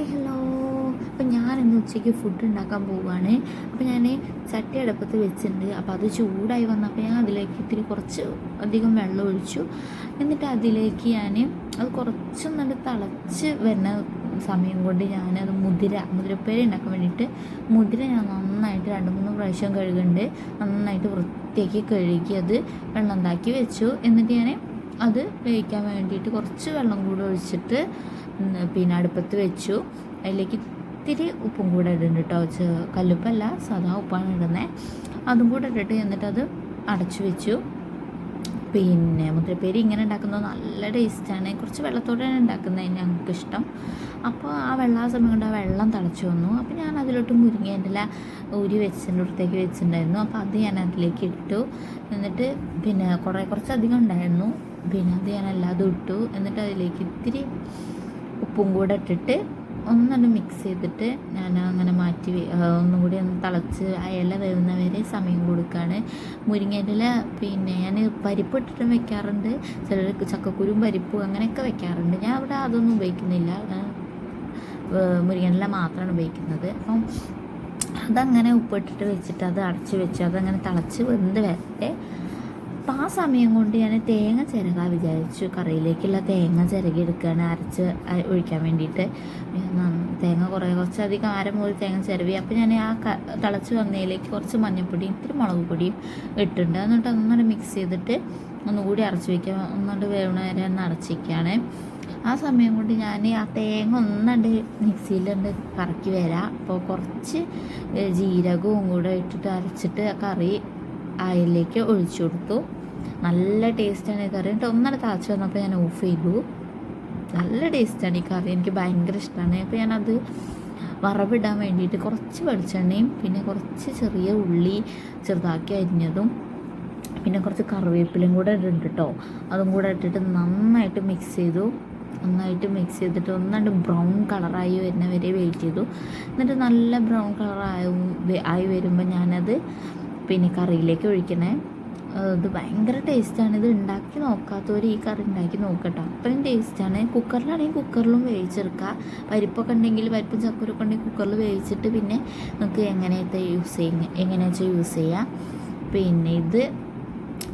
Hi hello അപ്പം ഞാൻ ഇന്ന് ഉച്ചയ്ക്ക് ഫുഡ് ഉണ്ടാക്കാൻ പോവുകയാണ് അപ്പോൾ ഞാൻ ചട്ടി അടുപ്പത്ത് വെച്ചിട്ടുണ്ട്. അപ്പോൾ അത് ചൂടായി വന്നപ്പോൾ ഞാൻ അതിലേക്ക് ഇത്തിരി കുറച്ച് അധികം വെള്ളം ഒഴിച്ചു. എന്നിട്ട് അതിലേക്ക് ഞാൻ അത് കുറച്ചും നല്ല തിളച്ച് വരുന്ന സമയം കൊണ്ട് ഞാൻ അത് മുതിര മുതിരപ്പേര് ഉണ്ടാക്കാൻ വേണ്ടിയിട്ട് മുതിര ഞാൻ നന്നായിട്ട് രണ്ട് മൂന്ന് പ്രാവശ്യം കഴുകുന്നുണ്ട്. നന്നായിട്ട് വൃത്തിയാക്കി കഴുകി അത് വെള്ളം ഉണ്ടാക്കി വെച്ചു. എന്നിട്ട് ഞാൻ അത് വേവിക്കാൻ വേണ്ടിയിട്ട് കുറച്ച് വെള്ളം കൂടെ ഒഴിച്ചിട്ട് പിന്നെ അടുപ്പത്ത് വെച്ചു. അതിലേക്ക് ഇത്തിരി ഉപ്പും കൂടെ ഇടുന്നുണ്ട് കേട്ടോ. കല്ലുപ്പല്ല സാധാ ഉപ്പാണ് ഇടുന്നത് അതും കൂടെ ഇട്ടിട്ട് എന്നിട്ട് അത് അടച്ചു വെച്ചു. പിന്നെ മുദ്രപ്പേരി ഇങ്ങനെ ഉണ്ടാക്കുന്നത് നല്ല ടേസ്റ്റാണ്. കുറച്ച് വെള്ളത്തോടെയാണ് ഉണ്ടാക്കുന്നത് ഞങ്ങൾക്ക് ഇഷ്ടം അപ്പോൾ ആ വെള്ളം ആ സമയം കൊണ്ട് ആ വെള്ളം തിളച്ചു വന്നു. അപ്പോൾ ഞാൻ അതിലോട്ട് മുരിങ്ങേന്റെ ഇല ഊരി വെച്ചിട്ടുണ്ട് അടുത്തേക്ക് വെച്ചിട്ടുണ്ടായിരുന്നു. അപ്പോൾ അത് ഞാൻ അതിലേക്ക് ഇട്ടു. എന്നിട്ട് പിന്നെ കുറേ കുറച്ചധികം ഉണ്ടായിരുന്നു. പിന്നെ അത് അല്ലാതെ ഇട്ടു. എന്നിട്ട് അതിലേക്ക് ഇത്തിരി ഉപ്പും കൂടെ ഇട്ടിട്ട് ഒന്നുകൊണ്ട് മിക്സ് ചെയ്തിട്ട് ഞാൻ അങ്ങനെ മാറ്റി ഒന്നും കൂടി ഒന്ന് തിളച്ച് ആ ഇല വേവുന്ന വരെ സമയം കൊടുക്കുകയാണ് മുരിങ്ങേന്റെ ഇല പിന്നെ ഞാൻ പരിപ്പ് ഇട്ടിട്ടും വെക്കാറുണ്ട്. ചിലർ ചക്കക്കുരും പരിപ്പും അങ്ങനെയൊക്കെ വെക്കാറുണ്ട്. ഞാൻ അവിടെ അതൊന്നും ഉപയോഗിക്കുന്നില്ല. മുരിങ്ങേന്റെ ഇല മാത്രമാണ് ഉപയോഗിക്കുന്നത്. അപ്പം അതങ്ങനെ ഉപ്പിട്ടിട്ട് വെച്ചിട്ട് അത് അടച്ച് വെച്ച്. അതങ്ങനെ തിളച്ച് വെന്ത് വരട്ടെ. അപ്പം ആ സമയം കൊണ്ട് ഞാൻ തേങ്ങ ചിരകാൻ വിചാരിച്ചു. കറിയിലേക്കുള്ള തേങ്ങ ചിരകി എടുക്കുകയാണ് അരച്ച് ഒഴിക്കാൻ വേണ്ടിയിട്ട്. തേങ്ങ കുറേ കുറച്ചധികം അര മുതൽ തേങ്ങ ചിരവി. അപ്പോൾ ഞാൻ ആ തിളച്ച് വന്നതിലേക്ക് കുറച്ച് മഞ്ഞൾപ്പൊടിയും ഇത്തിരി മുളക് പൊടിയും ഇട്ടിട്ടുണ്ട്. എന്നിട്ട് ഒന്നുകൂടെ മിക്സ് ചെയ്തിട്ട് ഒന്നുകൂടി അരച്ച് വയ്ക്കുക ഒന്നുകൊണ്ട് വേവണ വരെ ഒന്ന് അടച്ച് വയ്ക്കുകയാണ് ആ സമയം കൊണ്ട് ഞാൻ ആ തേങ്ങ ഒന്നുണ്ട് മിക്സിയിലുണ്ട് കറക്കി വരാം. അപ്പോൾ കുറച്ച് ജീരകവും കൂടെ ഇട്ടിട്ട് അരച്ചിട്ട് കറി അതിലേക്ക് ഒഴിച്ചു കൊടുത്തു. നല്ല ടേസ്റ്റാണ് ഈ കറി. എന്നിട്ട് ഒന്നര താച്ച് വന്നപ്പോൾ ഞാൻ ഓഫ് ചെയ്തു. നല്ല ടേസ്റ്റാണ് ഈ കറി. എനിക്ക് ഭയങ്കര ഇഷ്ടമാണ് അപ്പോൾ ഞാനത് വറവിടാൻ വേണ്ടിയിട്ട് കുറച്ച് വെളിച്ചെണ്ണയും പിന്നെ കുറച്ച് ചെറിയ ഉള്ളി ചെറുതാക്കി അരിഞ്ഞതും പിന്നെ കുറച്ച് കറിവേപ്പിലും കൂടെ ഇടുന്നുണ്ട് കേട്ടോ അതും കൂടെ ഇട്ടിട്ട് നന്നായിട്ട് മിക്സ് ചെയ്തു. നന്നായിട്ട് മിക്സ് ചെയ്തിട്ട് ഒന്നായിട്ട് ബ്രൗൺ കളറായി വരുന്ന വരെ വെയിറ്റ് ചെയ്തു. എന്നിട്ട് നല്ല ബ്രൗൺ കളറായി ആയി വരുമ്പോൾ ഞാനത് പിന്നെ കറിയിലേക്ക് ഒഴിക്കണേ. ഇത് ഭയങ്കര ടേസ്റ്റാണ്. ഇത് ഉണ്ടാക്കി നോക്കാത്തവർ ഈ കറി ഉണ്ടാക്കി നോക്കട്ടോ. അത്രയും ടേസ്റ്റാണ്. കുക്കറിലാണെങ്കിൽ കുക്കറിലും വേവിച്ചെടുക്കുക പരിപ്പൊക്കെ ഉണ്ടെങ്കിൽ പരിപ്പും ചക്കരൊക്കെ ഉണ്ടെങ്കിൽ കുക്കറിൽ വേവിച്ചിട്ട് പിന്നെ നമുക്ക് എങ്ങനെയത്തെ യൂസ് ചെയ്യുക എങ്ങനെയാ വെച്ചാൽ യൂസ് ചെയ്യാം. പിന്നെ ഇത്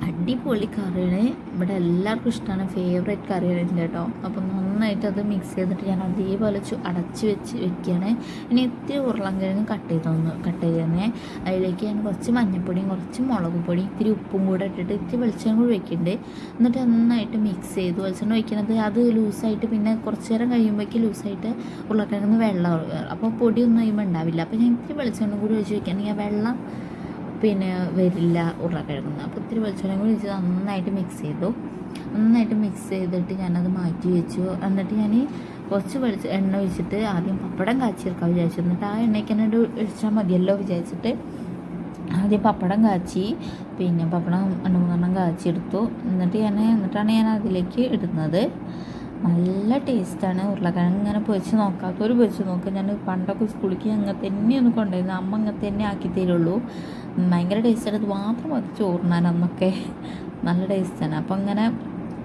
അടിപൊളി കറിയാണ് ഇവിടെ എല്ലാവർക്കും ഇഷ്ടമാണ് ഫേവറേറ്റ് കറിയാണ് ഇതിന്റെ കേട്ടോ. അപ്പോൾ നന്നായിട്ട് അത് മിക്സ് ചെയ്തിട്ട് ഞാൻ അതേപോലെ അടച്ച് വെച്ച് വെക്കുകയാണ് ഇനി ഇത്തിരി ഉരുളൻകിഴങ്ങ് കട്ട് ചെയ്ത് തന്നു കട്ട് ചെയ്ത് തന്നെ. അതിലേക്ക് ഞാൻ കുറച്ച് മഞ്ഞൾപ്പൊടിയും കുറച്ച് മുളക് പൊടിയും ഇത്തിരി ഉപ്പും കൂടെ ഇട്ടിട്ട് ഇത്തിരി വെളിച്ചെണ്ണ കൂടി വെക്കുന്നുണ്ട് എന്നിട്ട് നന്നായിട്ട് മിക്സ് ചെയ്ത് വെളിച്ചെണ്ണ വയ്ക്കണത് അത് ലൂസായിട്ട് പിന്നെ കുറച്ച് നേരം കഴിയുമ്പോഴേക്ക് ലൂസായിട്ട് ഉരുളക്കിഴങ്ങ് വെള്ളം. അപ്പോൾ പൊടിയൊന്നും കഴിയുമ്പോൾ ഉണ്ടാവില്ല. അപ്പോൾ ഞാൻ ഇത്തിരി വെളിച്ചെണ്ണ കൂടി ഒഴിച്ച് വെക്കുകയാണെങ്കിൽ ആ വെള്ളം പിന്നെ വരില്ല ഉരുളക്കിഴങ്ങ്. അപ്പോൾ ഇത്തിരി വെളിച്ചെണ്ണ കൂടി വെച്ച് നന്നായിട്ട് മിക്സ് ചെയ്തു. നന്നായിട്ട് മിക്സ് ചെയ്തിട്ട് ഞാനത് മാറ്റി വെച്ചു. എന്നിട്ട് ഞാൻ കുറച്ച് വെളിച്ച എണ്ണ ഒഴിച്ചിട്ട് ആദ്യം പപ്പടം കാച്ചിയെടുക്കാൻ വിചാരിച്ചു. എന്നിട്ട് ആ എണ്ണയ്ക്ക് തന്നെ ഒഴിച്ചാൽ മതിയല്ലോ വിചാരിച്ചിട്ട് ആദ്യം പപ്പടം കാച്ചി പിന്നെ പപ്പടം രണ്ട് മൂന്നെണ്ണം കാച്ചിയെടുത്തു. എന്നിട്ട് ഞാൻ എന്നിട്ടാണ് ഞാൻ അതിലേക്ക് ഇടുന്നത്. നല്ല ടേസ്റ്റാണ്. ഉരുളക്കിഴങ്ങ് ഇങ്ങനെ പൊരിച്ച് നോക്കാത്തവർ പൊരിച്ച് നോക്കുക ഞാൻ പണ്ടൊക്കെ സ്കൂളിലേക്ക് അങ്ങനെ തന്നെയൊന്നും കൊണ്ടുവരുന്നത് അമ്മ അങ്ങനെ തന്നെ ആക്കി തരുള്ളൂ. ഭയങ്കര ടേസ്റ്റാണ്. ഇത് മാത്രം മതി ചോറിനാൻ അന്നൊക്കെ നല്ല ടേസ്റ്റാണ്. അപ്പം അങ്ങനെ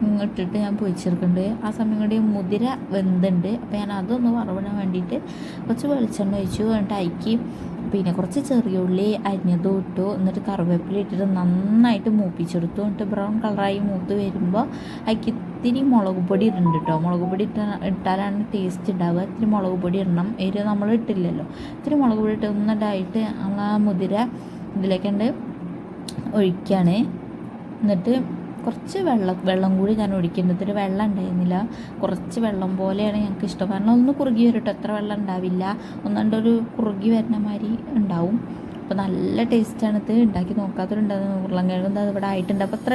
ഇങ്ങോട്ടിട്ട് ഞാൻ പൊരിച്ചെടുക്കുന്നുണ്ട്. ആ സമയം കൊണ്ട് മുതിര വെന്തുണ്ട്. അപ്പോൾ ഞാൻ അതൊന്ന് വറവിടാൻ വേണ്ടിയിട്ട് കുറച്ച് വെളിച്ചെണ്ണ ഒഴിച്ചു എന്നിട്ട് അയക്കി പിന്നെ കുറച്ച് ചെറിയ ഉള്ളി അരിഞ്ഞതും ഇട്ടു. എന്നിട്ട് കറിവേപ്പില ഇട്ടിട്ട് നന്നായിട്ട് മൂപ്പിച്ചെടുത്തു. എന്നിട്ട് ബ്രൗൺ കളറായി മൂത്ത് വരുമ്പോൾ അതിക്ക് ഇത്തിരി മുളക് പൊടി ഇടുന്നുണ്ട് കേട്ടോ മുളക് പൊടി ഇട്ട ഇട്ടാലാണ് ടേസ്റ്റ് ഉണ്ടാവുക ഇത്തിരി മുളക് പൊടി ഇടണം. എരിവ് നമ്മൾ ഇട്ടില്ലല്ലോ. ഇത്തിരി മുളക് പൊടി ഇട്ടുന്നതായിട്ട് ആ മുതിര ഇതിലേക്കുണ്ട് ഒഴിക്കുകയാണ് എന്നിട്ട് കുറച്ച് വെള്ളം വെള്ളം കൂടി ഞാൻ ഒഴിക്കേണ്ടത് ഇത്തിരി വെള്ളം ഉണ്ടായിരുന്നില്ല. കുറച്ച് വെള്ളം പോലെയാണ് ഞങ്ങൾക്ക് ഇഷ്ടം. കാരണം ഒന്ന് കുറുകി വരട്ടോ. എത്ര വെള്ളം ഉണ്ടാവില്ല. ഒന്നുകൊണ്ട് ഒരു കുറുകി വരുന്ന മാതിരി ഉണ്ടാവും. അപ്പോൾ നല്ല ടേസ്റ്റാണ് ഇത്. ഉണ്ടാക്കി നോക്കാത്തവരുണ്ടാകുന്നത് ഉരുളൻ കിഴങ്ങ് ഇവിടെ ആയിട്ടുണ്ട്. അപ്പോൾ അത്ര